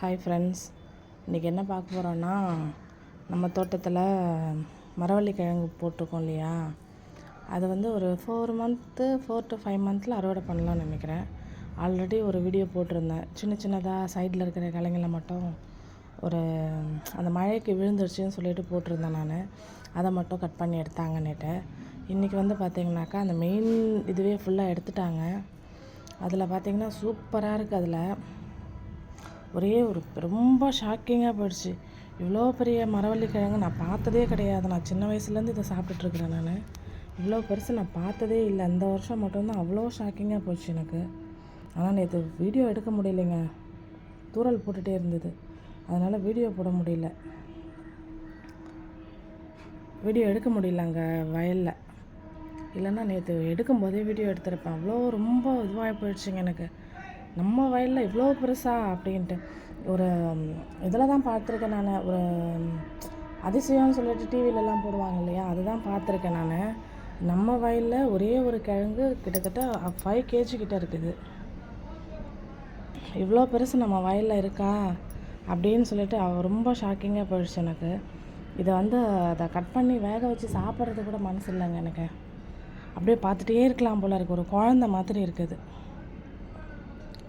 Hi friends இன்றைக்கி என்ன பார்க்க போகிறோன்னா நம்ம தோட்டத்தில் மரவள்ளி கிழங்கு போட்டிருக்கோம் இல்லையா? அது வந்து ஒரு four month four to five மந்த்தில் அறுவடை பண்ணலாம்னு நினைக்கிறேன். ஆல்ரெடி ஒரு வீடியோ போட்டிருந்தேன். சின்ன சின்னதாக சைடில் இருக்கிற கிழங்குல மட்டும் ஒரு அந்த மழைக்கு விழுந்துருச்சுன்னு சொல்லிட்டு போட்டிருந்தேன் நான். அதை மட்டும் கட் பண்ணி எடுத்தாங்கன்னுட்டு. இன்றைக்கி வந்து பார்த்திங்கனாக்கா அந்த மெயின் இதுவே ஃபுல்லாக எடுத்துட்டாங்க. அதில் பார்த்திங்கன்னா சூப்பராக இருக்குது அதில். ஒரே ஒரு ரொம்ப ஷாக்கிங்காக போயிடுச்சு. இவ்வளோ பெரிய மரவள்ளி கிழங்கு நான் பார்த்ததே கிடையாது. நான் சின்ன வயசுலேருந்து இதை சாப்பிட்டுட்ருக்குறேன் நான். இவ்வளோ பெருசு நான் பார்த்ததே இல்லை. இந்த வருஷம் மட்டும்தான் அவ்வளோ ஷாக்கிங்காக போச்சு எனக்கு. ஆனால் நேற்று வீடியோ எடுக்க முடியலைங்க. தூரல் போட்டுகிட்டே இருந்தது. அதனால் வீடியோ போட முடியல. வீடியோ எடுக்க முடியல அங்கே வயலில். இல்லைன்னா நேற்று எடுக்கும்போதே வீடியோ எடுத்திருப்பேன். அவ்வளோ ரொம்ப இதுவாகி போயிடுச்சுங்க எனக்கு. நம்ம வயலில் இவ்வளோ பெருசா அப்படின்ட்டு. ஒரு இதில் தான் பார்த்துருக்கேன் நான். ஒரு அதிசயம்னு சொல்லிட்டு டிவிலெலாம் போடுவாங்க இல்லையா? அதுதான் பார்த்துருக்கேன் நான். நம்ம வயலில் ஒரே ஒரு கிழங்கு கிட்டத்தட்ட ஃபைவ் கேஜி கிட்ட இருக்குது. இவ்வளோ பெருசு நம்ம வயலில் இருக்கா? அப்படின்னு சொல்லிட்டு அவள் ரொம்ப ஷாக்கிங்காக போயிடுச்சு எனக்கு. இதை வந்து அதை கட் பண்ணி வேக வச்சு சாப்பிட்றது கூட மனசு இல்லைங்க எனக்கு. அப்படியே பார்த்துட்டே இருக்கலாம் போல இருக்குது ஒரு குழந்த மாதிரி இருக்குது.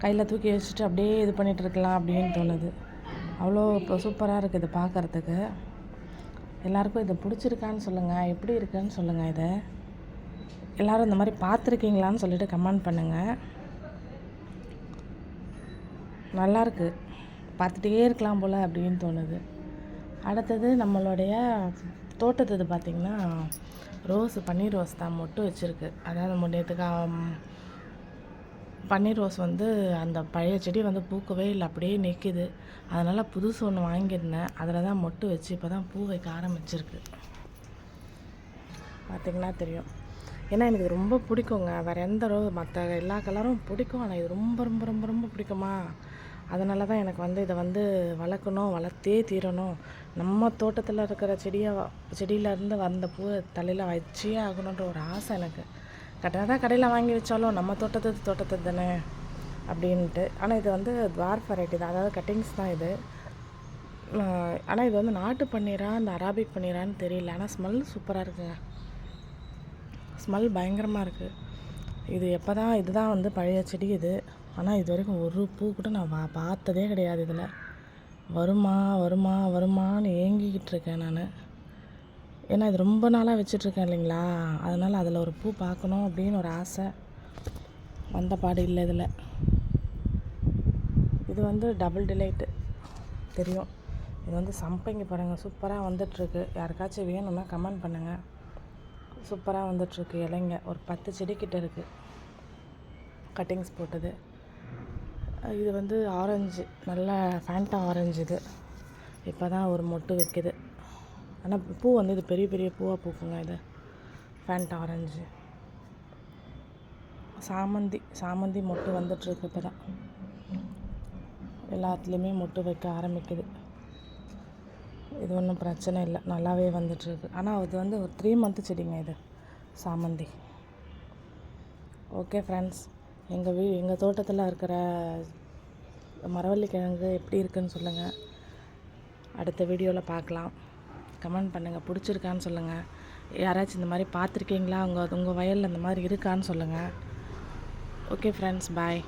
கையில் தூக்கி வச்சுட்டு அப்படியே இது பண்ணிகிட்டு இருக்கலாம் அப்படின்னு தோணுது. அவ்வளோ இப்போ சூப்பராக இருக்குது பார்க்குறதுக்கு. எல்லாருக்கும் இதை பிடிச்சிருக்கான்னு சொல்லுங்கள் எப்படி இருக்குன்னு சொல்லுங்கள் இதை. எல்லோரும் இந்த மாதிரி பார்த்துருக்கீங்களான்னு சொல்லிட்டு கமெண்ட் பண்ணுங்கள் நல்லாயிருக்கு பார்த்துட்டே இருக்கலாம் போல் அப்படின்னு தோணுது. அடுத்தது நம்மளுடைய தோட்டத்து பார்த்திங்கன்னா ரோஸ் பன்னீர் ரோஸ் தான் மொட்டு வச்சுருக்கு. அதாவது முன்னேற்றுக்கு பன்னீர் ரோஸ் வந்து அந்த பழைய செடி வந்து பூக்கவே இல்லை அப்படியே நிற்கிது அதனால் புதுசு ஒன்று வாங்கியிருந்தேன். அதில் தான் மொட்டு வச்சு இப்போ தான் பூ வைக்க ஆரம்பிச்சிருக்கு. பார்த்திங்கன்னா தெரியும். ஏன்னா எனக்கு ரொம்ப பிடிக்குங்க. வேறு எந்த ரோ மற்ற எல்லா கலரும் பிடிக்கும். ஆனால் இது ரொம்ப ரொம்ப ரொம்ப ரொம்ப பிடிக்குமா? அதனால தான் எனக்கு வந்து இதை வந்து வளர்க்கணும் வளர்த்தே தீரணும். நம்ம தோட்டத்தில் இருக்கிற செடியை செடியிலேருந்து வந்த பூ தலையில் வச்சே ஆகணுன்ற ஒரு ஆசை எனக்கு. கடை தான் கடையில் வாங்கி வச்சாலும் நம்ம தோட்டத்து தோட்டத்து தானே அப்படின்ட்டு. ஆனால் இது வந்து துவார் வெரைட்டி தான். அதாவது கட்டிங்ஸ் தான் இது. ஆனால் இது வந்து நாட்டு பன்னீரா இந்த அராபிக் பன்னீரான்னு தெரியல. ஆனால் ஸ்மெல் சூப்பராக இருக்குங்க. ஸ்மெல் பயங்கரமாக இருக்குது இது எப்போ தான் இதுதான் வந்து பழைய செடி இது. ஆனால் இது வரைக்கும் ஒரு பூ கூட நான் வா பார்த்ததே கிடையாது இதில். வருமா வருமா வருமான்னு ஏங்கிக்கிட்டு இருக்கேன் நான். ஏன்னா இது ரொம்ப நாளாக வச்சிட்ருக்கேன் இல்லைங்களா? அதனால் அதில் ஒரு பூ பார்க்கணும் அப்படின்னு ஒரு ஆசை. வந்த பாடு இல்லை இதில். இது வந்து டபுள் டிலைட்டு தெரியும். இது வந்து சம்பங்கி பாருங்கள் சூப்பராக வந்துட்டுருக்கு யாருக்காச்சும் வேணும்னா கமெண்ட் பண்ணுங்கள் சூப்பராக வந்துட்டுருக்கு இலைங்க. ஒரு பத்து செடிக்கிட்ட இருக்குது கட்டிங்ஸ் போட்டது. இது வந்து ஆரஞ்சு நல்ல ஃபேண்டா ஆரஞ்சு இது. இப்போ தான் ஒரு மொட்டு வைக்குது. ஆனால் பூ வந்து இது பெரிய பெரிய பூவாக பூக்குங்க இது. ஃபேண்ட் ஆரஞ்சு சாமந்தி சாமந்தி மொட்டு வந்துட்டுருக்கு இப்போ தான் எல்லாத்துலேயுமே மொட்டு வைக்க ஆரம்பிக்குது. இது ஒன்றும் பிரச்சனை இல்லை. நல்லாவே வந்துட்டுருக்கு. ஆனால் அது வந்து ஒரு த்ரீ மந்த்து செடிங்க இது சாமந்தி. ஓகே ஃப்ரெண்ட்ஸ் எங்கள் வீ எங்கள் தோட்டத்தில் இருக்கிற மரவள்ளி கிழங்கு எப்படி இருக்குன்னு சொல்லுங்கள் அடுத்த வீடியோவில் பார்க்கலாம். கமெண்ட் பண்ணுங்கள் பிடிச்சிருக்கான்னு சொல்லுங்கள் யாராச்சும் இந்த மாதிரி பார்த்துருக்கீங்களா? உங்கள் உங்கள் வயலில் இந்த மாதிரி இருக்கான்னு சொல்லுங்கள் ஓகே ஃப்ரெண்ட்ஸ் பாய்